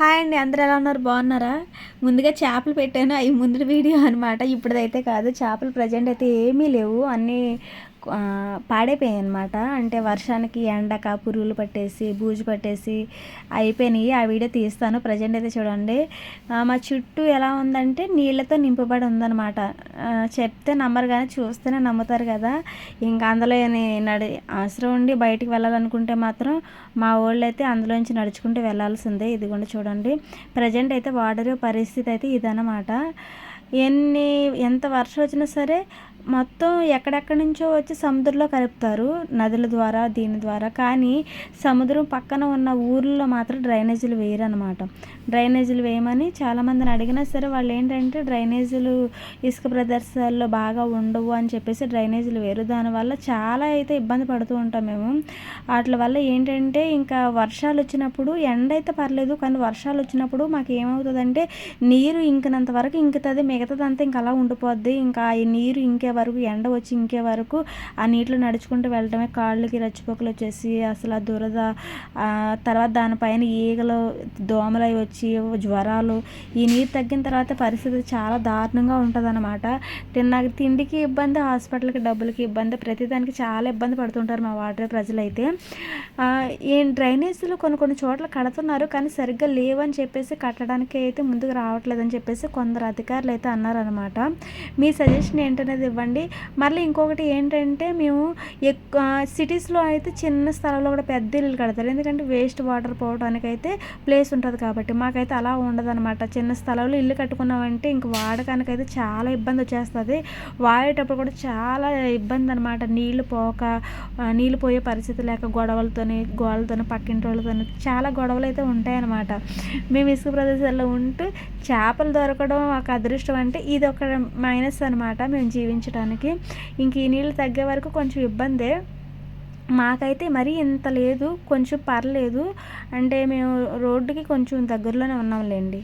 Hi అండి అందరు ఎలా ఉన్నారు? బాగున్నారా? ముందుగా చేపలు పెట్టాను అవి ముందు వీడియో అనమాట ఇప్పుడైతే కాదు చేపలు ప్రజెంట్ అయితే ఏమీ లేవు. అన్నీ పాడైపోయాయి అనమాట అంటే వర్షానికి ఎండక పురుగులు పట్టేసి బూజు పట్టేసి అయిపోయినాయి. ఆ వీడియో తీస్తాను. ప్రజెంట్ అయితే చూడండి. మా చుట్టూ ఎలా ఉందంటే నీళ్ళతో నింపబడి ఉందన్నమాట. చెప్తే నమ్మరు కానీ చూస్తేనే నమ్ముతారు కదా. ఇంకా అందులో నడి అవసరం ఉండి బయటికి వెళ్ళాలనుకుంటే మాత్రం మా వాళ్ళు అయితే అందులోంచి నడుచుకుంటూ వెళ్ళాల్సిందే. ఇదిగోండి చూడండి. ప్రజెంట్ అయితే వాటర్ పరిస్థితి అయితే ఇదన్నమాట. ఎన్ని ఎంత వర్షం వచ్చినా సరే మొత్తం ఎక్కడెక్కడి నుంచో వచ్చి సముద్రంలో కలుపుతారు నదుల ద్వారా దీని ద్వారా. కానీ సముద్రం పక్కన ఉన్న ఊర్లో మాత్రం డ్రైనేజీలు వేయరనమాట డ్రైనేజీలు వేయమని చాలామందిని అడిగినా సరే వాళ్ళు ఏంటంటే డ్రైనేజీలు ఇసుక ప్రదర్శనలో బాగా ఉండవు అని చెప్పేసి డ్రైనేజీలు వేరు దానివల్ల చాలా అయితే ఇబ్బంది పడుతూ ఉంటాం మేము. వాటి వల్ల ఏంటంటే ఇంకా వర్షాలు వచ్చినప్పుడు ఎండ అయితే పర్లేదు కానీ వర్షాలు వచ్చినప్పుడు మాకు ఏమవుతుందంటే నీరు ఇంకినంత వరకు ఇంకుతుంది మిగతాదంతా ఇంకా అలా ఉండిపోద్ది. ఇంకా ఈ నీరు ఇంకే ఇంకే వరకు ఎండ వచ్చి ఇంకే వరకు ఆ నీటిలో నడుచుకుంటూ వెళ్ళడమే కాళ్ళకి రచ్చిపోకలు వచ్చేసి అసలు ఆ దురద. తర్వాత దానిపైన ఈగలు దోమలు అవి వచ్చి జ్వరాలు. ఈ నీరు తగ్గిన తర్వాత పరిస్థితి చాలా దారుణంగా ఉంటుంది అనమాట నాకు తిండికి ఇబ్బంది హాస్పిటల్కి డబ్బులకి ఇబ్బంది ప్రతిదానికి చాలా ఇబ్బంది పడుతుంటారు మా వాటర్ ప్రజలైతే. ఈ డ్రైనేజీలు కొన్ని కొన్ని చోట్ల కడుతున్నారు కానీ సరిగ్గా లేవని చెప్పేసి కట్టడానికి అయితే ముందుకు రావట్లేదని చెప్పేసి కొందరు అధికారులు అయితే అన్నారనమాట మీ సజెషన్ ఏంటనేది ఇవ్వండి. మళ్ళీ ఇంకొకటి ఏంటంటే మేము ఎక్కువ సిటీస్లో అయితే చిన్న స్థలంలో కూడా పెద్ద ఇల్లు కడతారు. ఎందుకంటే వేస్ట్ వాటర్ పోవడానికి అయితే ప్లేస్ ఉంటుంది కాబట్టి మాకైతే అలా ఉండదు అనమాట చిన్న స్థలంలో ఇల్లు కట్టుకున్నామంటే ఇంక వాడకానికి అయితే చాలా ఇబ్బంది వచ్చేస్తుంది. వాడేటప్పుడు కూడా చాలా ఇబ్బంది అనమాట నీళ్ళు పోక నీళ్ళు పోయే పరిస్థితి లేక గొడవలతోని గోడలతోని పక్కింటి వాళ్ళతోని చాలా గొడవలు అయితే ఉంటాయన్నమాట. మేము ఇసుక ప్రదేశాల్లో ఉంటూ చేపలు దొరకడం ఒక అదృష్టం అంటే ఇది ఒక మైనస్ అనమాట మేము జీవించడం తగ్గించడానికి ఇంక ఈ నీళ్ళు తగ్గే వరకు కొంచెం ఇబ్బందే. మాకైతే మరీ ఇంత లేదు కొంచెం పర్లేదు. అంటే మేము రోడ్డుకి కొంచెం దగ్గరలోనే ఉన్నాంలేండి.